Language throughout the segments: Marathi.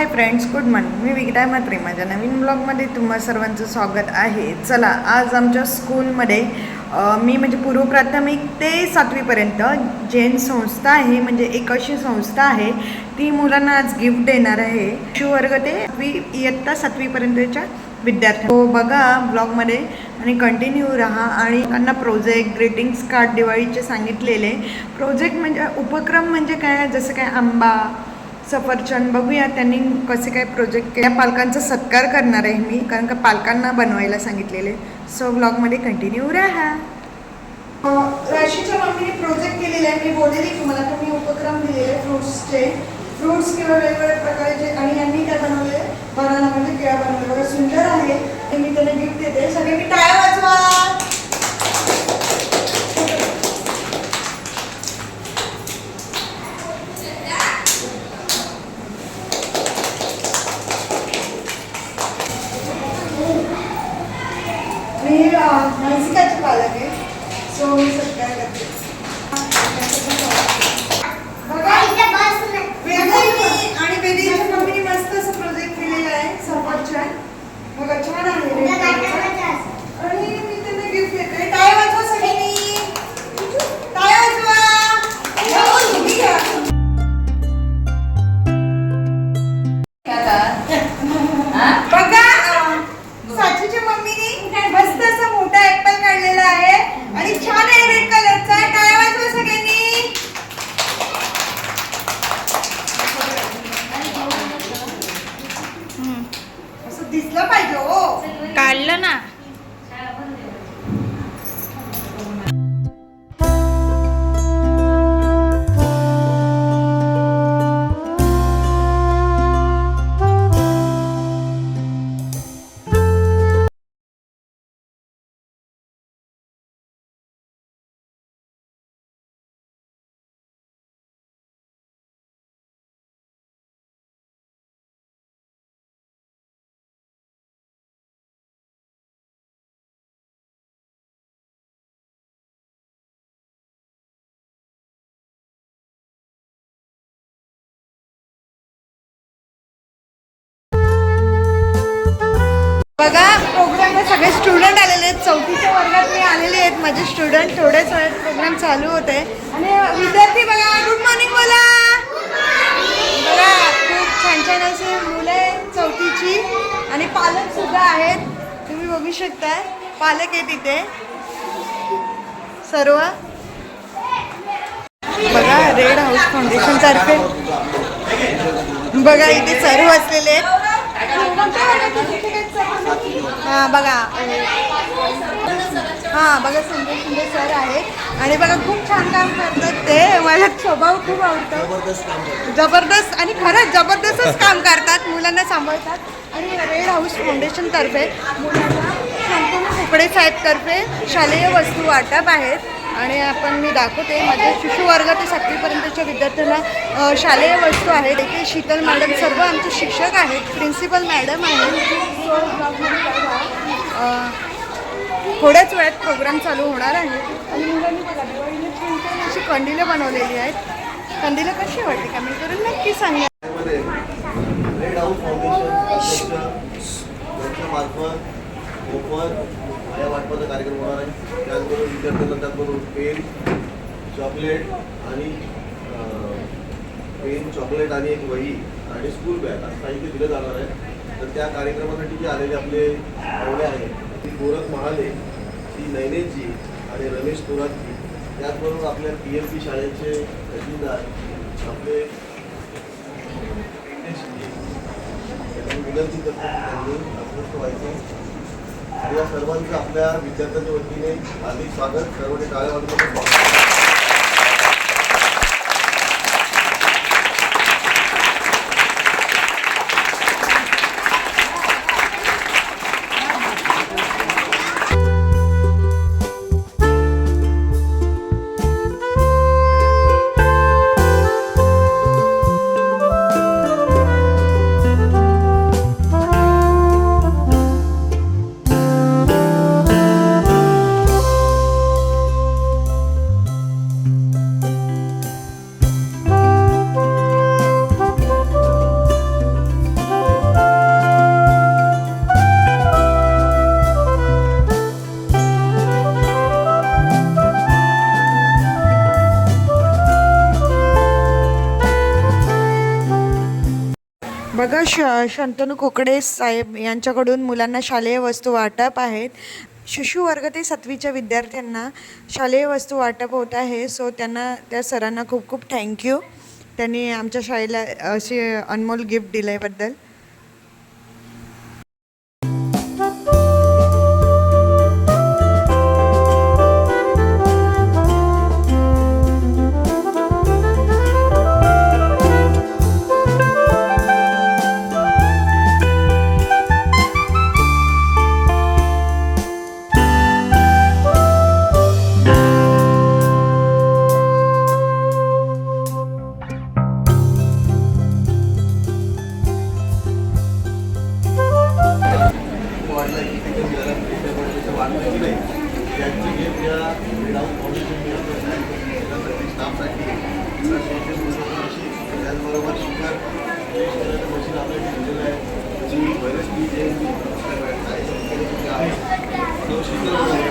हाय फ्रेंड्स गुड मॉर्निंग मी विकताय मात्रे माझ्या नवीन ब्लॉगमध्ये तुम्हा सर्वांचं स्वागत आहे. चला आज आमच्या स्कूलमध्ये मी म्हणजे पूर्व प्राथमिक ते सातवीपर्यंत जैन संस्था आहे म्हणजे एक अशी संस्था आहे. ती मुलांना आज गिफ्ट देणार आहे. शिवर्ग ते इयत्ता सातवीपर्यंतच्या विद्यार्थी हो बघा ब्लॉगमध्ये आणि कंटिन्यू राहा. आणि त्यांना प्रोजेक्ट ग्रीटिंग्स कार्ड दिवाळीचे सांगितलेले. प्रोजेक्ट म्हणजे उपक्रम म्हणजे काय? जसं काय आंबा सफरचंद बघूया त्यांनी कसे काय प्रोजेक्ट केले. पालकांचा सत्कार करणार आहे मी कारण का पालकांना बनवायला सांगितलेले. सो ब्लॉगमध्ये कंटिन्यू राहा. राशीच्या मम्मीने प्रोजेक्ट केलेले आहे. मी बोललेली तुम्हाला तुम्ही उपक्रम दिलेले फ्रुट्सचे फ्रुट्स किंवा वेगवेगळ्या प्रकारचे आणि यांनी काय बनवले बनाना म्हणजे केळा बनवले बघा सुंदर दिसलं पाहिजे हो. काढलं ना. बघा प्रोग्रामला सगळे स्टुडंट आलेले आहेत. चौथीच्या वर्गात मी आलेले आहेत. माझे स्टुडंट थोड्याच वेळात प्रोग्राम चालू होते. आणि विद्यार्थी बघा गुड मॉर्निंग बोला. बघा खूप छान छान असे मुलं आहेत चौथीची. आणि पालक सुद्धा आहेत. तुम्ही बघू शकताय. पालक आहेत इथे. सर्व. बघा रेड हाऊस फाउंडेशनतर्फे बघा इथे सर्व असलेले आहेत. हा बघा. हा बघा सुंदर सुंदर सर आहेत. आणि बघा खूप छान काम करतात ते. मला स्वभाव खूप आवडतो. जबरदस्त आणि खरंच जबरदस्तच काम करतात. मुलांना सांभाळतात. आणि रेड हाऊस फाउंडेशन तर्फे मुलांना संपूर्ण फुकडे साहेब तर्फे शालेय वस्तू वाटप आहेत. आणि आपण मी दाखवते माझ्या शिशुवर्ग ते सातवीपर्यंतच्या विद्यार्थ्यांना शालेय वस्तू आहेत. इथे शीतल मॅडम सर्व आमचे शिक्षक आहेत. प्रिन्सिपल मॅडम आहेत थोड्याच वेळात प्रोग्राम चालू होणार आहे. आणि मुलांनी बघा दिवाळीला अशी कंदिलं बनवलेली आहेत. कंदिलं कशी वाटते कमेंट करून नक्की सांगा रेड हाऊस फाउंडेशन मार्फत मोफत या वाटपाचा कार्यक्रम होणार आहे. त्याचबरोबर विद्यार्थ्यांना त्याचबरोबर पेन चॉकलेट आणि पेन चॉकलेट आणि एक वही आणि स्कूल बॅग असं साहित्य दिलं जाणार आहे. तर त्या कार्यक्रमासाठी जे आलेले आपले पाहुणे आहेत ती गोरख महाले ती नैनेजी आणि रमेश थोरातजी. त्याचबरोबर आपल्या पी एम पी शाळेचे तहसीलदार आपले विनंती करतो त्यांनी अभ्यस्त व्हायचं. या सर्वांचं आपल्या विद्यार्थ्यांच्या वतीने हार्दिक स्वागत. सर्वांनी टाळ्या बघा श शंतनू कोकडे साहेब यांच्याकडून मुलांना शालेय वस्तू वाटप आहेत. शिशु वर्ग ते सातवीच्या विद्यार्थ्यांना शालेय वस्तू वाटप होत आहे. सो त्यांना त्या सरांना खूप खूप थँक्यू. त्यांनी आमच्या शाळेला असे अनमोल गिफ्ट दिल्याबद्दल वाढलं की ते कमी झालं त्याच्यामुळे त्याचं वाढलं की नाही त्यांची गिफ्ट या डाऊन फाउंडेशन मिळत आहे. स्टाफसाठी त्याचबरोबर शुगर मशीन आपल्याकडे दिलेलं आहे जी बरेच ती जे आहे तो शीतल प्रदान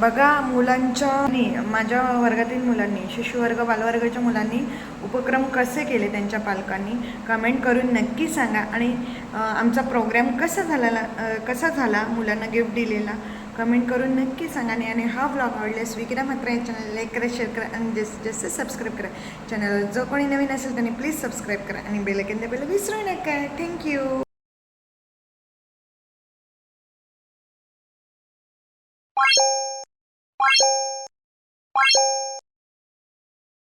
बघा मुलांच्या माझ्या वर्गातील मुलांनी शिशुवर्ग बालवर्गाच्या मुलांनी उपक्रम कसे केले त्यांच्या पालकांनी? कमेंट करून नक्की सांगा. आणि आमचा प्रोग्राम कसा झाला कसा झाला मुलांना गिफ्ट दिलेला? कमेंट करून नक्की सांगा. आणि आणि हा व्लॉग आवडल्यास विक्रा मात्र या चॅनल लाईक करा शेअर करा आणि जस जास्त सबस्क्राईब करा. चॅनलवर जो कोणी नवीन असेल त्यांनी प्लीज सबस्क्राईब करा. आणि बेलकन बेल विसरू नका. थँक्यू